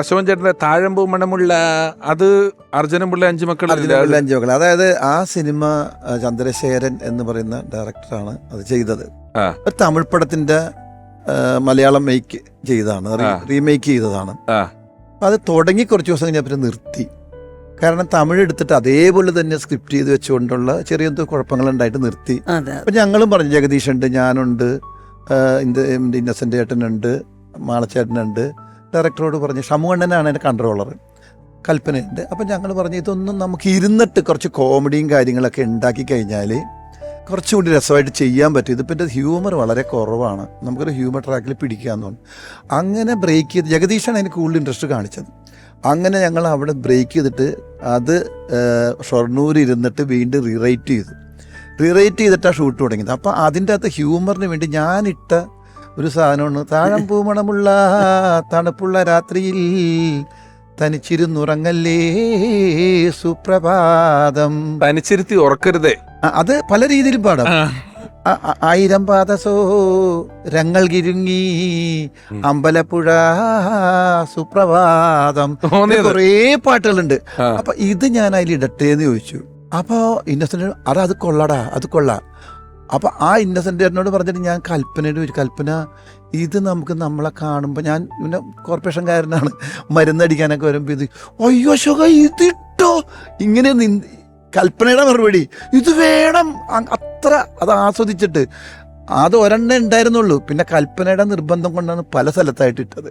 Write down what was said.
അശോകൻ ചേട്ടന്റെ താഴമ്പൂ മണമുള്ള അത് അർജുനമുള്ള അഞ്ചു മക്കൾ അർജുന അഞ്ചു മക്കൾ അതായത് ആ സിനിമ ചന്ദ്രശേഖരൻ എന്ന് പറയുന്ന ഡയറക്ടറാണ് അത് ചെയ്തത്. തമിഴ് പടത്തിന്റെ മലയാളം മേക്ക് ചെയ്തതാണ്. റീമേക്ക് ചെയ്തതാണ്. അത് തുടങ്ങി കുറച്ച് ദിവസം കഴിഞ്ഞാൽ പിന്നെ നിർത്തി. കാരണം തമിഴ് എടുത്തിട്ട് അതേപോലെ തന്നെ സ്ക്രിപ്റ്റ് ചെയ്ത് വെച്ചുകൊണ്ടുള്ള ചെറിയ എന്തോ കുഴപ്പങ്ങളുണ്ടായിട്ട് നിർത്തി. അപ്പൊ ഞങ്ങളും പറഞ്ഞു ജഗദീഷ് ഉണ്ട് ഞാനുണ്ട് ഇന്നസെന്റ് ഇന്നസെന്റ് ചേട്ടനുണ്ട് മാളച്ചേട്ടനുണ്ട് ഡയറക്ടറോട് പറഞ്ഞു ഷമുകണ്ണനാണ് എന്റെ കൺട്രോളർ കൽപ്പനയുണ്ട് അപ്പം ഞങ്ങൾ പറഞ്ഞു ഇതൊന്നും നമുക്ക് ഇരുന്നിട്ട് കുറച്ച് കോമഡിയും കാര്യങ്ങളൊക്കെ ഉണ്ടാക്കി കഴിഞ്ഞാൽ കുറച്ചുകൂടി രസമായിട്ട് ചെയ്യാൻ പറ്റും. ഇതിപ്പോൾ എന്റെ ഹ്യൂമർ വളരെ കുറവാണ്. നമുക്കൊരു ഹ്യൂമർ ട്രാക്കിൽ പിടിക്കാമെന്ന് പറഞ്ഞു. അങ്ങനെ ബ്രേക്ക് ചെയ്ത് ജഗദീഷാണ് എനിക്ക് കൂടുതൽ ഇൻട്രസ്റ്റ് കാണിച്ചത്. അങ്ങനെ ഞങ്ങൾ അവിടെ ബ്രേക്ക് ചെയ്തിട്ട് അത് ഷൊർണൂർ ഇരുന്നിട്ട് വീണ്ടും റീറൈറ്റ് ചെയ്തു. റീറൈറ്റ് ചെയ്തിട്ടാണ് ഷൂട്ട് തുടങ്ങിയത്. അപ്പോൾ അതിന്റെ അകത്ത് ഹ്യൂമറിന് വേണ്ടി ഞാനിട്ട ഒരു സാധനമാണ് താഴം പൂമണമുള്ള തണുപ്പുള്ള രാത്രിയിൽ തനിച്ചിരുന്നുറങ്ങല്ലേ സുപ്രഭാതം. തനിച്ചിരുത്തി ഉറക്കരുതേ. അത് പല രീതിയിലും പാടാം. ആയിരം പാദസോ രങ്ങൾ കിരുങ്ങി. അമ്പലപ്പുഴ സുപ്രഭാതം. കുറേ പാട്ടുകളുണ്ട്. അപ്പൊ ഇത് ഞാൻ അതിൽ ഇടട്ടേന്ന് ചോദിച്ചു. അപ്പോൾ ഇന്നസെന്റ് അടാ അത് കൊള്ളടാ അത് കൊള്ളാം. അപ്പൊ ആ ഇന്നസെന്റേറിനോട് പറഞ്ഞിട്ട് ഞാൻ കൽപ്പനയുടെ ഒരു കൽപ്പന ഇത് നമുക്ക് നമ്മളെ കാണുമ്പോൾ ഞാൻ പിന്നെ കോർപ്പറേഷൻകാരനാണ് മരുന്നടിക്കാനൊക്കെ വരുമ്പോൾ ഇത് അയ്യോ അശോക ഇതിട്ടോ? ഇങ്ങനെ കൽപ്പനയുടെ മറുപടി ഇത് വേണം. അത്ര അത് ആസ്വദിച്ചിട്ട്. അത് ഒരെണ്ണേ ഉണ്ടായിരുന്നുള്ളൂ. പിന്നെ കൽപ്പനയുടെ നിർബന്ധം കൊണ്ടാണ് പല സ്ഥലത്തായിട്ട് ഇട്ടത്.